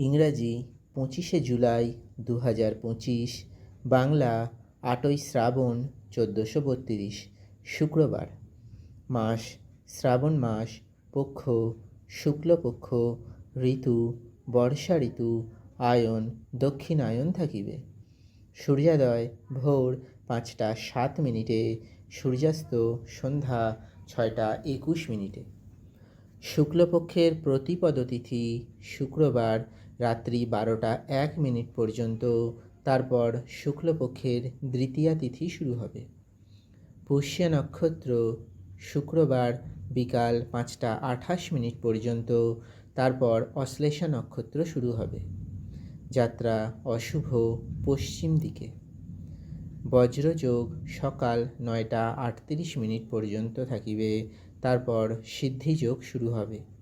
ইংরাজি পঁচিশে জুলাই দু হাজার পঁচিশ, বাংলা আটই শ্রাবণ চোদ্দোশো বত্রিশ, শুক্রবার। মাস, শ্রাবণ মাস, পক্ষ, শুক্লপক্ষ, ঋতু, বর্ষা ঋতু, আয়ন, দক্ষিণায়ন থাকিবে। সূর্যোদয় ভোর পাঁচটা সাত মিনিটে, সূর্যাস্ত সন্ধ্যা ছয়টা একুশ মিনিটে। শুক্লপক্ষের প্রতিপদ তিথি শুক্রবার রাত্রি বারোটা এক মিনিট পর্যন্ত। তারপর শুক্লপক্ষের দ্বিতীয়া তিথি শুরু হবে। পুষ্য নক্ষত্র শুক্রবার বিকাল পাঁচটা আঠাশ মিনিট পর্যন্ত। তারপর অশ্লেষা নক্ষত্র শুরু হবে। যাত্রা অশুভ পশ্চিম দিকে। বজ্রযোগ সকাল নয়টা আটত্রিশ মিনিট পর্যন্ত থাকিবে। তারপর সিদ্ধিযোগ শুরু হবে।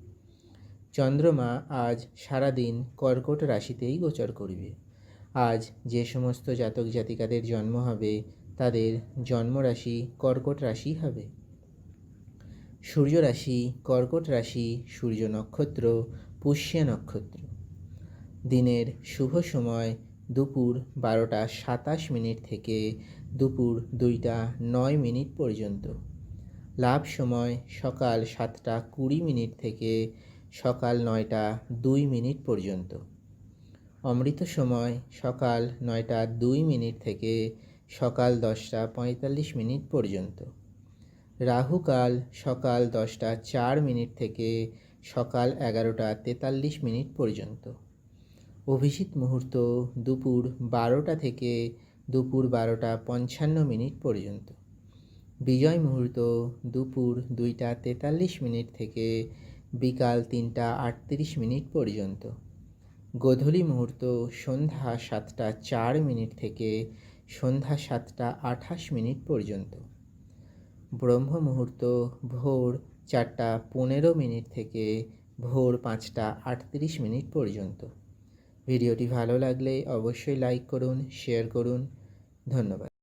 চন্দ্রমা আজ সারাদিন কর্কট রাশিতেই গোচর করবে। আজ যে সমস্ত জাতক জাতিকাদের জন্ম হবে, তাদের জন্মরাশি কর্কট রাশি হবে। সূর্য রাশি কর্কট রাশি, সূর্য নক্ষত্র, পুষ্যা নক্ষত্র। দিনের শুভ সময় দুপুর বারোটা সাতাশ মিনিট থেকে দুপুর দুইটা নয় মিনিট পর্যন্ত। লাভ সময় সকাল সাতটা কুড়ি মিনিট থেকে সকাল নয়টা দুই মিনিট পর্যন্ত। অমৃত সময় সকাল নয়টা দুই মিনিট থেকে সকাল দশটা পঁয়তাল্লিশ মিনিট পর্যন্ত। রাহুকাল সকাল দশটা চার মিনিট থেকে সকাল এগারোটা তেতাল্লিশ মিনিট পর্যন্ত। অভিজিৎ মুহূর্ত দুপুর বারোটা থেকে দুপুর বারোটা পঞ্চান্ন মিনিট পর্যন্ত। বিজয় মুহূর্ত দুপুর দুইটা তেতাল্লিশ মিনিট থেকে বিকাল তিনটা আটত্রিশ মিনিট পর্যন্ত। গোধূলি মুহূর্ত সন্ধ্যা সাতটা চার মিনিট থেকে সন্ধ্যা সাতটা আঠাশ মিনিট পর্যন্ত। ব্রহ্ম মুহূর্ত ভোর চারটা পনেরো মিনিট থেকে ভোর পাঁচটা আটত্রিশ মিনিট পর্যন্ত। ভিডিওটি ভালো লাগলে অবশ্যই লাইক করুন, শেয়ার করুন। ধন্যবাদ।